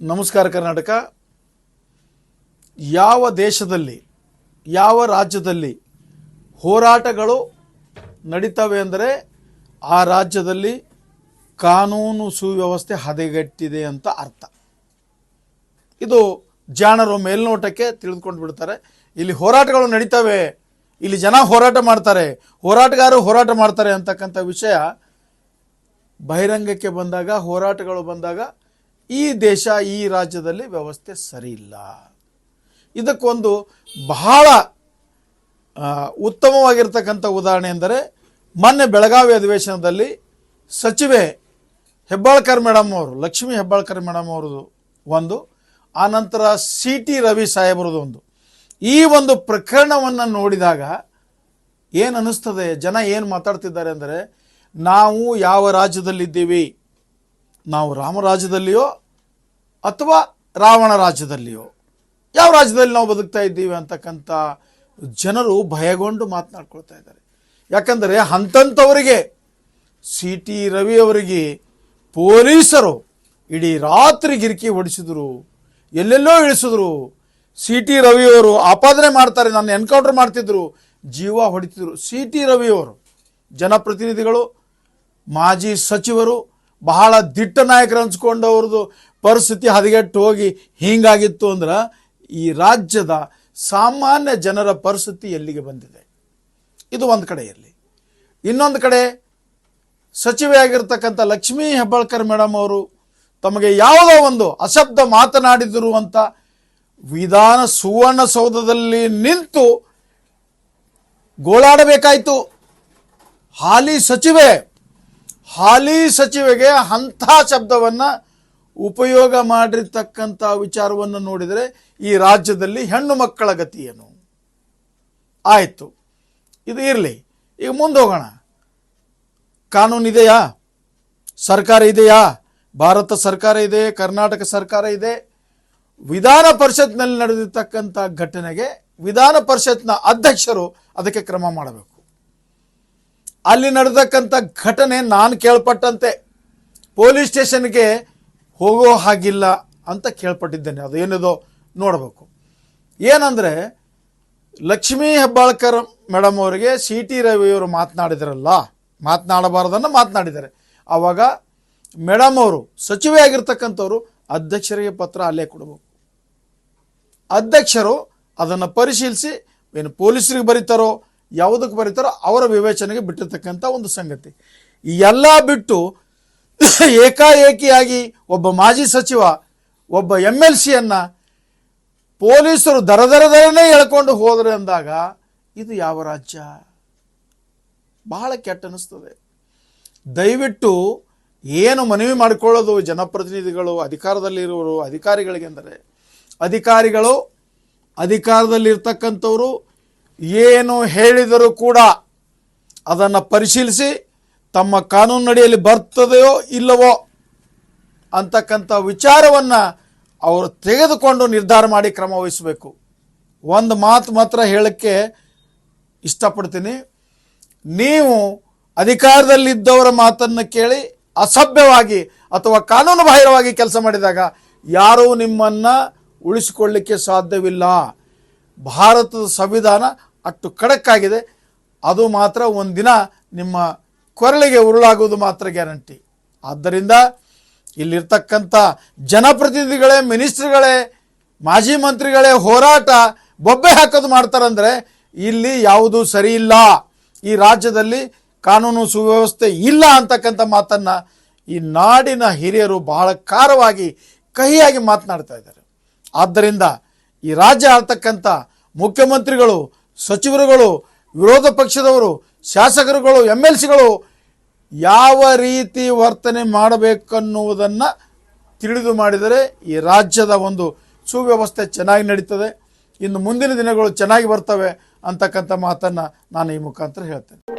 ನಮಸ್ಕಾರ ಕರ್ನಾಟಕ. ಯಾವ ದೇಶದಲ್ಲಿ, ಯಾವ ರಾಜ್ಯದಲ್ಲಿ ಹೋರಾಟಗಳು ನಡೀತವೆ ಅಂದರೆ ಆ ರಾಜ್ಯದಲ್ಲಿ ಕಾನೂನು ಸುವ್ಯವಸ್ಥೆ ಹದಗೆಟ್ಟಿದೆ ಅಂತ ಅರ್ಥ. ಇದು ಜಾಣರು ಮೇಲ್ನೋಟಕ್ಕೆ ತಿಳಿದುಕೊಂಡು ಬಿಡ್ತಾರೆ. ಇಲ್ಲಿ ಹೋರಾಟಗಳು ನಡೀತವೆ. ಇಲ್ಲಿ ಜನ ಹೋರಾಟ ಮಾಡ್ತಾರೆ. ಹೋರಾಟಗಾರರು ಹೋರಾಟ ಮಾಡ್ತಾರೆ ಅಂತಕ್ಕಂಥ ವಿಷಯ ಬಹಿರಂಗಕ್ಕೆ ಬಂದಾಗ, ಹೋರಾಟಗಳು ಬಂದಾಗ ಈ ದೇಶ, ಈ ರಾಜ್ಯದಲ್ಲಿ ವ್ಯವಸ್ಥೆ ಸರಿ ಇಲ್ಲ. ಇದಕ್ಕೊಂದು ಬಹಳ ಉತ್ತಮವಾಗಿರ್ತಕ್ಕಂಥ ಉದಾಹರಣೆ ಎಂದರೆ, ಮೊನ್ನೆ ಬೆಳಗಾವಿ ಅಧಿವೇಶನದಲ್ಲಿ ಸಚಿವೆ ಹೆಬ್ಬಾಳ್ಕರ್ ಮೇಡಮ್ ಅವರು, ಲಕ್ಷ್ಮೀ ಹೆಬ್ಬಾಳ್ಕರ್ ಮೇಡಮ್ ಅವ್ರದ್ದು ಒಂದು ಆನಂತರ ಸಿ ಟಿ ರವಿ ಸಾಹೇಬ್ರದ್ದು ಒಂದು. ಈ ಒಂದು ಪ್ರಕರಣವನ್ನು ನೋಡಿದಾಗ ಏನು ಅನ್ನಿಸ್ತದೆ? ಜನ ಏನು ಮಾತಾಡ್ತಿದ್ದಾರೆ ಅಂದರೆ, ನಾವು ಯಾವ ರಾಜ್ಯದಲ್ಲಿದ್ದೀವಿ? ನಾವು ರಾಮರಾಜ್ಯದಲ್ಲಿಯೋ ಅಥವಾ ರಾವಣ ರಾಜ್ಯದಲ್ಲಿಯೋ? ಯಾವ ರಾಜ್ಯದಲ್ಲಿ ನಾವು ಬದುಕ್ತಾ ಇದ್ದೀವಿ ಅಂತಕ್ಕಂಥ ಜನರು ಭಯಗೊಂಡು ಮಾತನಾಡ್ಕೊಳ್ತಾ ಇದ್ದಾರೆ. ಯಾಕಂದರೆ ಹಂತಂಥವರಿಗೆ ಸಿ ಟಿ ರವಿ ಅವರಿಗೆ ಪೊಲೀಸರು ಇಡೀ ರಾತ್ರಿ ಗಿರಿಕಿ ಹೊಡಿಸಿದ್ರು, ಎಲ್ಲೆಲ್ಲೋ ಇಳಿಸಿದ್ರು. ಸಿ ಟಿ ರವಿಯವರು ಆಪಾದನೆ ಮಾಡ್ತಾರೆ, ನನ್ನ ಎನ್ಕೌಂಟರ್ ಮಾಡ್ತಿದ್ರು, ಜೀವ ಹೊಡಿತಿದ್ರು. ಸಿ ಟಿ ರವಿಯವರು ಜನಪ್ರತಿನಿಧಿಗಳು, ಮಾಜಿ ಸಚಿವರು ಬಹಳ ದಿಟ್ಟ ನಾಯಕರು ಅನ್ಸ್ಕೊಂಡವ್ರದ್ದು ಪರಿಸ್ಥಿತಿ ಹದಗೆಟ್ಟು ಹೋಗಿ ಹೀಗಾಗಿತ್ತು ಅಂದ್ರೆ ಈ ರಾಜ್ಯದ ಸಾಮಾನ್ಯ ಜನರ ಪರಿಸ್ಥಿತಿ ಎಲ್ಲಿಗೆ ಬಂದಿದೆ? ಇದು ಒಂದು ಇರಲಿ. ಇನ್ನೊಂದು ಕಡೆ ಸಚಿವೆಯಾಗಿರ್ತಕ್ಕಂಥ ಲಕ್ಷ್ಮೀ ಹೆಬ್ಬಾಳ್ಕರ್ ಮೇಡಮ್ ಅವರು ತಮಗೆ ಯಾವುದೋ ಒಂದು ಅಶಬ್ದ ಮಾತನಾಡಿದರು ಅಂತ ವಿಧಾನ ಸುವರ್ಣಸೌಧದಲ್ಲಿ ನಿಂತು ಗೋಳಾಡಬೇಕಾಯಿತು. ಹಾಲಿ ಸಚಿವೆ ಹಾಲಿ ಸಚಿವೆಗೆ ಅಂಥ ಶಬ್ದವನ್ನು ಉಪಯೋಗ ಮಾಡಿರ್ತಕ್ಕಂಥ ವಿಚಾರವನ್ನು ನೋಡಿದರೆ ಈ ರಾಜ್ಯದಲ್ಲಿ ಹೆಣ್ಣು ಮಕ್ಕಳ ಗತಿಯೇನು? ಆಯಿತು. ಇದು ಇರಲಿ. ಈಗ ಮುಂದೆ ಹೋಗೋಣ. ಕಾನೂನು ಇದೆಯಾ? ಸರ್ಕಾರ ಇದೆಯಾ? ಭಾರತ ಸರ್ಕಾರ ಇದೆ, ಕರ್ನಾಟಕ ಸರ್ಕಾರ ಇದೆ. ವಿಧಾನ ಪರಿಷತ್ನಲ್ಲಿ ನಡೆದಿರ್ತಕ್ಕಂಥ ಘಟನೆಗೆ ವಿಧಾನ ಪರಿಷತ್ನ ಅಧ್ಯಕ್ಷರು ಅದಕ್ಕೆ ಕ್ರಮ ಮಾಡಬೇಕು. ಅಲ್ಲಿ ನಡೆದಕ್ಕಂಥ ಘಟನೆ ನಾನು ಕೇಳ್ಪಟ್ಟಂತೆ. ಪೊಲೀಸ್ ಸ್ಟೇಷನ್ಗೆ ಹೋಗೋ ಹಾಗಿಲ್ಲ ಅಂತ ಕೇಳ್ಪಟ್ಟಿದ್ದೇನೆ. ಅದು ಏನಿದೋ ನೋಡಬೇಕು. ಏನಂದರೆ, ಲಕ್ಷ್ಮೀ ಹೆಬ್ಬಾಳ್ಕರ್ ಮೇಡಮ್ ಅವರಿಗೆ ಸಿ ಟಿ ರವಿಯವರು ಮಾತನಾಡಿದ್ರಲ್ಲ, ಮಾತನಾಡಬಾರ್ದನ್ನು ಮಾತನಾಡಿದ್ದಾರೆ. ಆವಾಗ ಮೇಡಮ್ ಅವರು, ಸಚಿವೆ ಆಗಿರ್ತಕ್ಕಂಥವ್ರು ಅಧ್ಯಕ್ಷರಿಗೆ ಪತ್ರ ಅಲ್ಲೇ ಕೊಡಬೇಕು. ಅಧ್ಯಕ್ಷರು ಅದನ್ನು ಪರಿಶೀಲಿಸಿ, ಏನು ಪೊಲೀಸರಿಗೆ ಬರೀತಾರೋ ಯಾವುದಕ್ಕೆ ಬರೀತಾರೋ ಅವರ ವಿವೇಚನೆಗೆ ಬಿಟ್ಟಿರ್ತಕ್ಕಂಥ ಒಂದು ಸಂಗತಿ. ಎಲ್ಲ ಬಿಟ್ಟು ಏಕಾಏಕಿಯಾಗಿ ಒಬ್ಬ ಮಾಜಿ ಸಚಿವ, ಒಬ್ಬ ಎಂ ಎಲ್ ಸಿಯನ್ನು ಪೊಲೀಸರು ದರ ದರ ದರನೇ ಎಳ್ಕೊಂಡು ಹೋದ್ರೆ ಅಂದಾಗ ಇದು ಯಾವ ರಾಜ್ಯ? ಬಹಳ ಕೆಟ್ಟ ಅನಿಸ್ತದೆ. ದಯವಿಟ್ಟು ಏನು ಮನವಿ ಮಾಡಿಕೊಳ್ಳೋದು ಜನಪ್ರತಿನಿಧಿಗಳು ಅಧಿಕಾರದಲ್ಲಿರುವರು ಅಧಿಕಾರಿಗಳಿಗೆಂದರೆ ಅಧಿಕಾರಿಗಳು, ಅಧಿಕಾರದಲ್ಲಿರ್ತಕ್ಕಂಥವರು ಏನು ಹೇಳಿದರೂ ಕೂಡ ಅದನ್ನು ಪರಿಶೀಲಿಸಿ ತಮ್ಮ ಕಾನೂನಿನಡಿಯಲ್ಲಿ ಬರ್ತದೆಯೋ ಇಲ್ಲವೋ ಅಂತಕ್ಕಂಥ ವಿಚಾರವನ್ನು ಅವರು ತೆಗೆದುಕೊಂಡು ನಿರ್ಧಾರ ಮಾಡಿ ಕ್ರಮ ವಹಿಸಬೇಕು. ಒಂದು ಮಾತು ಮಾತ್ರ ಹೇಳಕ್ಕೆ ಇಷ್ಟಪಡ್ತೀನಿ. ನೀವು ಅಧಿಕಾರದಲ್ಲಿದ್ದವರ ಮಾತನ್ನು ಕೇಳಿ ಅಸಭ್ಯವಾಗಿ ಅಥವಾ ಕಾನೂನು ಬಾಹಿರವಾಗಿ ಕೆಲಸ ಮಾಡಿದಾಗ ಯಾರೂ ನಿಮ್ಮನ್ನು ಉಳಿಸಿಕೊಳ್ಳಲಿಕ್ಕೆ ಸಾಧ್ಯವಿಲ್ಲ. ಭಾರತದ ಸಂವಿಧಾನ ಅಷ್ಟು ಕಡಕ್ಕಾಗಿದೆ ಅದು ಮಾತ್ರ ಒಂದಿನ ನಿಮ್ಮ ಕೊರಳಿಗೆ ಉರುಳಾಗುವುದು ಮಾತ್ರ ಗ್ಯಾರಂಟಿ. ಆದ್ದರಿಂದ ಇಲ್ಲಿರ್ತಕ್ಕಂಥ ಜನಪ್ರತಿನಿಧಿಗಳೇ, ಮಿನಿಸ್ಟ್ರ್ಗಳೇ, ಮಾಜಿ ಮಂತ್ರಿಗಳೇ ಹೋರಾಟ ಬೊಬ್ಬೆ ಹಾಕೋದು ಮಾಡ್ತಾರಂದರೆ ಇಲ್ಲಿ ಯಾವುದೂ ಸರಿ ಇಲ್ಲ. ಈ ರಾಜ್ಯದಲ್ಲಿ ಕಾನೂನು ಸುವ್ಯವಸ್ಥೆ ಇಲ್ಲ ಅಂತಕ್ಕಂಥ ಮಾತನ್ನು ಈ ನಾಡಿನ ಹಿರಿಯರು ಬಹಳ ಖಾರವಾಗಿ, ಕಹಿಯಾಗಿ ಮಾತನಾಡ್ತಾ ಇದ್ದಾರೆ. ಆದ್ದರಿಂದ ಈ ರಾಜ್ಯ ಆಳ್ತಕ್ಕಂಥ ಮುಖ್ಯಮಂತ್ರಿಗಳು ಸಚಿವರುಗಳು, ವಿರೋಧ ಪಕ್ಷದವರು, ಶಾಸಕರುಗಳು ಎಂ ಎಲ್ ಸಿಗಳು ಯಾವ ರೀತಿ ವರ್ತನೆ ಮಾಡಬೇಕನ್ನುವುದನ್ನು ತಿಳಿದು ಮಾಡಿದರೆ ಈ ರಾಜ್ಯದ ಒಂದು ಸುವ್ಯವಸ್ಥೆ ಚೆನ್ನಾಗಿ ನಡೀತದೆ. ಇನ್ನು ಮುಂದಿನ ದಿನಗಳು ಚೆನ್ನಾಗಿ ಬರ್ತವೆ ಅಂತಕ್ಕಂಥ ಮಾತನ್ನು ನಾನು ಈ ಮುಖಾಂತರ ಹೇಳ್ತೇನೆ.